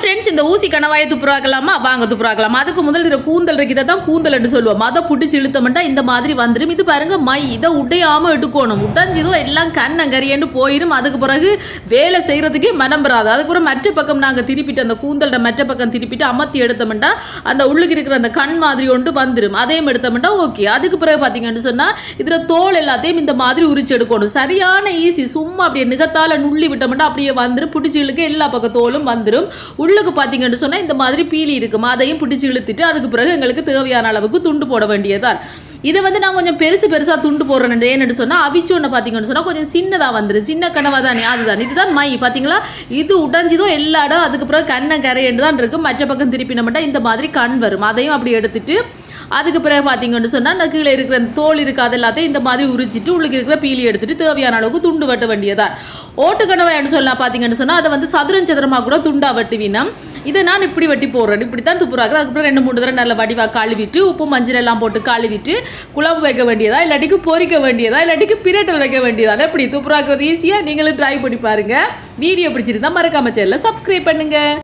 Friends இந்த ஊசி கணவாயை துப்புராக்கலாமா வாங்க துப்புராக்கலாம் அதுக்கு முதல் இதில் கூந்தல் இருக்கு இதை தான் கூந்தல் என்று சொல்லுவோம். அதை புடிச்சு இழுத்தோம்னா இந்த மாதிரி வந்துடும் இது பாருங்க மை இதை உடையாம எடுக்கணும். உடஞ்சிதோ எல்லாம் கண்ணங்கரியன்னு போயிடும் அதுக்கு பிறகு வேலை செய்யறதுக்கே மனம் வராது. அதுக்கு பிறகு மற்ற பக்கம் நாங்கள் திருப்பிட்டு அந்த கூந்தலோட மற்ற பக்கம் திருப்பிட்டு அமர்த்தி எடுத்தோம்னா அந்த உள்ளுக்கு இருக்கிற அந்த கண் மாதிரி ஒன்று வந்துடும் அதையும் எடுத்தோம்னா ஓகே அதுக்கு பிறகு பார்த்தீங்கன்னு சொன்னா இதில் தோல் எல்லாத்தையும் இந்த மாதிரி உரிச்சு எடுக்கணும். சரியான ஈஸி சும்மா அப்படியே நிகத்தால நுள்ளி விட்டோம்னா அப்படியே வந்துடும் பிடிச்சி இழுக்க எல்லா பக்கம் தோலும் வந்துடும் உள்ளுக்கு பார்த்தீங்கன்னு சொன்னால் இந்த மாதிரி பீலி இருக்கும்? அதையும் பிடிச்சி இழுத்துட்டு அதுக்கு பிறகு எங்களுக்கு தேவையான அளவுக்கு துண்டு போட வேண்டியதான் இதை வந்து நான் கொஞ்சம் பெருசு பெருசாக துண்டு போடுறேன் ஏன்னு சொன்னால் அவிச்சோன்னு பார்த்தீங்கன்னு சொன்னால் கொஞ்சம் சின்னதாக வந்துடும் சின்ன கனவாக தானே அதுதான். இதுதான் மை பார்த்தீங்களா? இது உடஞ்சிதும் எல்லா இடம் அதுக்கு பிறகு கண்ணை கரையண்டு தான் இருக்கும் மற்ற பக்கம் திருப்பி நம்மட்டா இந்த மாதிரி கண் வரும். அதையும் அப்படி எடுத்துட்டு அதுக்கு பிறகு பார்த்தீங்கன்னு சொன்னால் அந்த கீழே இருக்கிற தோல் இருக்காது அது எல்லாத்தையும் இந்த மாதிரி உரிச்சிட்டு உள்ளுக்கு இருக்கிற பீலி எடுத்துட்டு தேவையான அளவுக்கு துண்டு வெட்ட வேண்டியதான் ஓட்டுக்கணவாய்னு சொல்லலாம் பார்த்தீங்கன்னு சொன்னால் அதை வந்து சதுரம் சதுரமாக கூட துண்டா வெட்டுவினம் இதை நான் இப்படி வெட்டி போடுறேன். இப்படி தான் துப்புறாங்க அதுக்கப்புறம் ரெண்டு மூணு தடவை நல்ல வடிவாக கழுவிட்டு உப்பு மஞ்சள் எல்லாம் போட்டு கழுவிட்டு குழம்பு வைக்க வேண்டியதா இல்லாட்டிக்கு பொரிக்க வேண்டியதா இல்லாட்டிக்கு பிரட்டல் வைக்க வேண்டியதா இப்படி துப்புறாக்குறது ஈஸியாக நீங்களும் ட்ரை பண்ணி பாருங்கள் வீடியோ பிடிச்சிருந்தா மறக்காம சேனலில் சப்ஸ்கிரைப் பண்ணுங்கள்